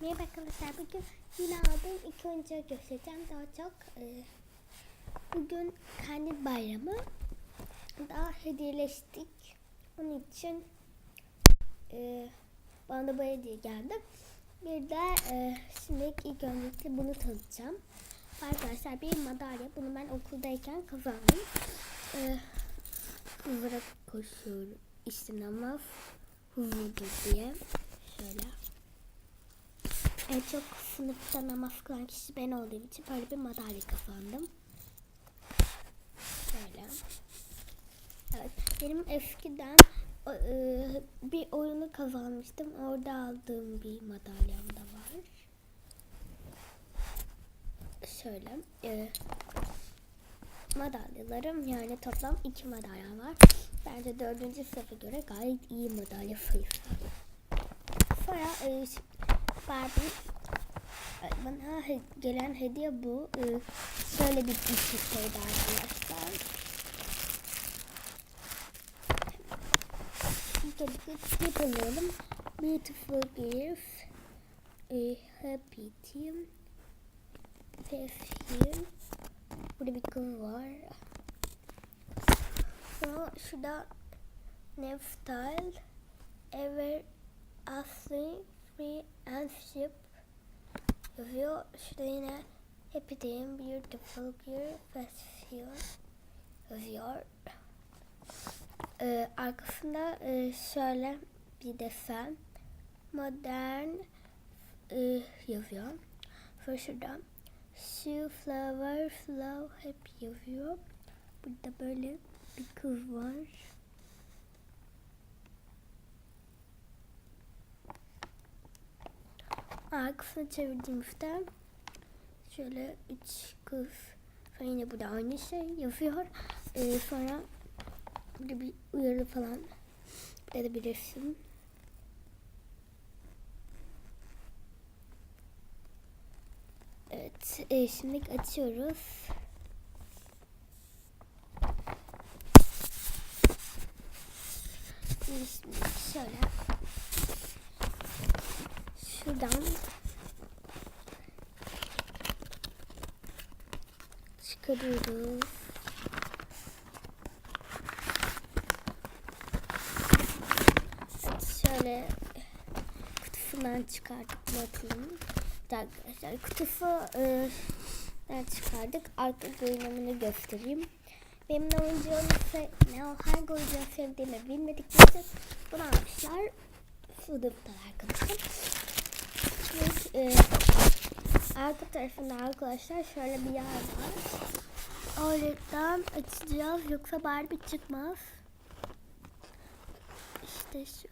Merhaba arkadaşlar. Bugün yine aldığım iki oyuncağı göstereceğim. Daha çok e, bugün kendi bayramı. Daha hediyeleştik. Onun için e, bana da bu hediye geldi. Bir de e, şimdi ilk öncelikle bunu tanıtacağım. Arkadaşlar bir madalya. Bunu ben okuldayken kazandım. E, hızlıra koşuyorum. İşte namaz hızlıdır diye. Şöyle. En çok sınıfta namaz kılan kişi ben olduğum için böyle bir madalya kazandım. Şöyle. Evet. Benim eskiden o, e, bir oyunu kazanmıştım. Orada aldığım bir madalyam da var. Şöyle. E, madalyalarım yani toplam iki madalya var. Bence dördüncü sınıfa göre gayet iyi madalya sayısı. Sonra e, Barbie bana gelen hediye bu. E, şöyle bir çiçekteydi arkadaşlar. Tip alıyorum. Beautiful gift. E, happy team. Perfume. Burada bir kız var. Sonra şurada Neftal. Ever Asli Free and Ship yazıyor. Şurada yine Happy Day, Beautiful Year, Festival yazıyor. Ee, arkasında e, şöyle bir desen modern e, yazıyor. Sonra şurada Shoe Flower Flow hep yazıyor. Burada böyle bir kız var. Arkasını çevirdiğimizde şöyle üç kız sonra yine burada aynı şey yazıyor. Ee, sonra burada bir uyarı falan ya da bir resim. Evet, e, şimdi açıyoruz. Şimdi şöyle şuradan çıkarıyoruz. Şöyle kutusundan çıkardık bakalım. Arkadaşlar kutusu e, çıkardık. Arka görünümünü göstereyim. Benim oyuncağımı ne o hangi oyuncağı sevdiğimi bilmedikleri için bunu almışlar. Sınıfta arkadaşlar. Ve, e, arka tarafında arkadaşlar şöyle bir yer var. Oradan açacağız yoksa Barbie çıkmaz. İşte şu.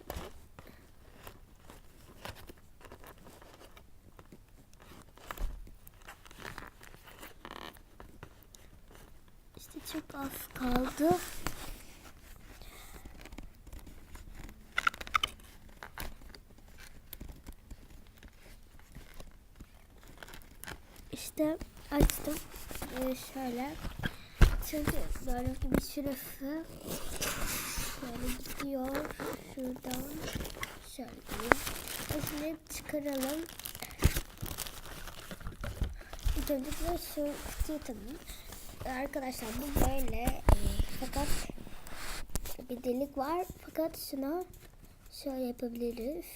İşte çok az kaldı. İşte açtım. Ee, şöyle. Çünkü gördüğünüz gibi şurası şöyle gidiyor. Şuradan şöyle gidiyor. E Şimdi çıkaralım. İlk öncelikle şu kutuyu tanıyayım. Arkadaşlar bu böyle e, fakat bir delik var. Fakat şuna şöyle yapabiliriz.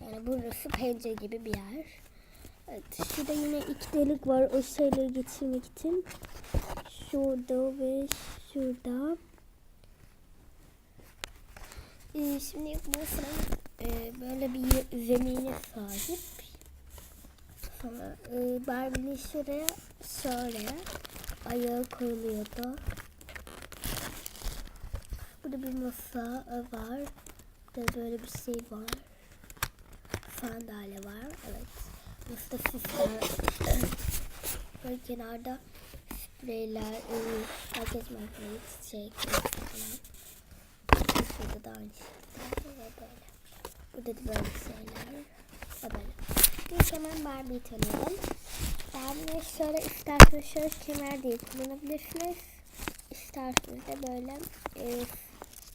Yani burası pencere gibi bir yer. Evet, şurada yine iki delik var o şeyleri geçirmek için. Şurada ve şurada. Ee, şimdi bu sıra e, böyle bir zemine sahip. Sonra e, Barbie'nin şuraya şöyle ayağı koyuluyordu. Burada bir masa var. Burada böyle bir şey var. Sandalye var. Evet. Burada süsler. Böyle kenarda spreyler, herkes makyaj, çiçek falan. Şurada da aynı şekilde ve böyle. Burada da böyle şeyler. Ve böyle. İlk hemen Barbie'yi tanıyalım. Barbie'yi şöyle isterseniz şöyle kemer diye kullanabilirsiniz. İsterseniz de böyle e,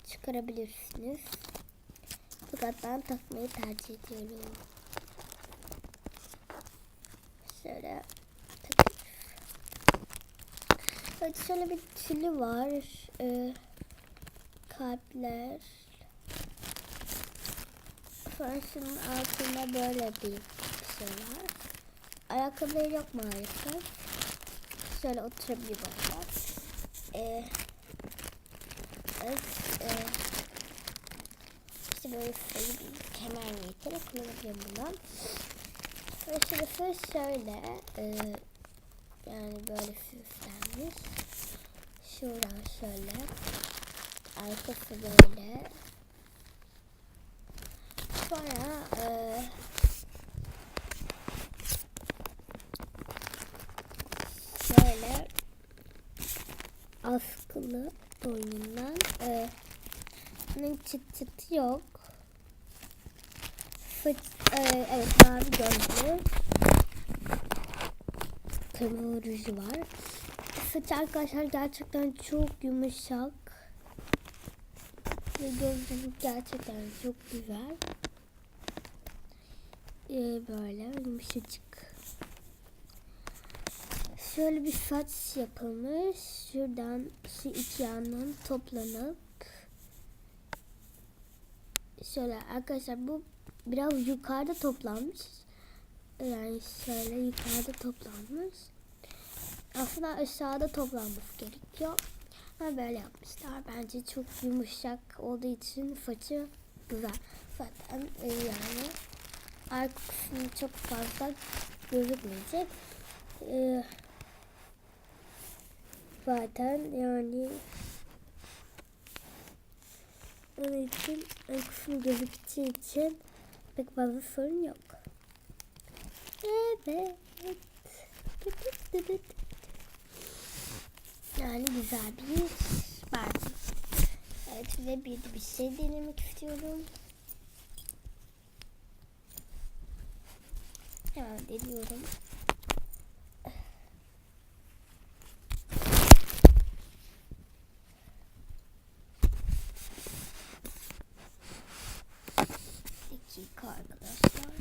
çıkarabilirsiniz. Bu uzaktan takmayı tercih ediyorum. Şöyle. Evet şöyle bir tülü var. Ee, kalpler. Sonra şunun altında böyle bir şey var. Ayakkabıları yok maalesef. Şöyle oturabiliyorlar. Ee, evet, e, işte böyle bir kemer niyetine kullanabiliyorum bundan. Ve şurası şöyle, e, yani böyle süslenmiş. Şuradan şöyle, arkası böyle. Sonra e, şöyle askılı boynundan e, bunun çıt çıtı yok. Fıç, e, evet mavi gözlü. Kırmızı ruju var. Saç arkadaşlar gerçekten çok yumuşak. Ve gözlüğü gerçekten çok güzel. Ee, böyle yumuşacık. Şöyle bir saç yapılmış. Şuradan şu iki yandan toplanıp şöyle arkadaşlar bu biraz yukarıda toplanmış. Yani şöyle yukarıda toplanmış. Aslında aşağıda toplanması gerekiyor. Ama böyle yapmışlar. Bence çok yumuşak olduğu için saçı güzel. Zaten e, yani arka kısmı çok fazla gözükmeyecek. E, zaten yani onun için arka kısmı gözükeceği için pek fazla sorun yok. Evet. Yani güzel bir parti. Evet ve bir bir şey denemek istiyorum. Hemen deniyorum. dakika arkadaşlar.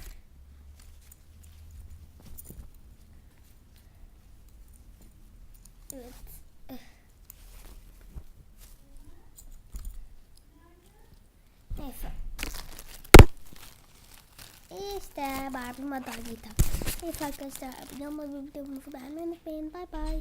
Evet. Neyse. İşte Barbie madalyayı tak. Neyse arkadaşlar abone olmayı ve videomuzu beğenmeyi unutmayın. Bay bay.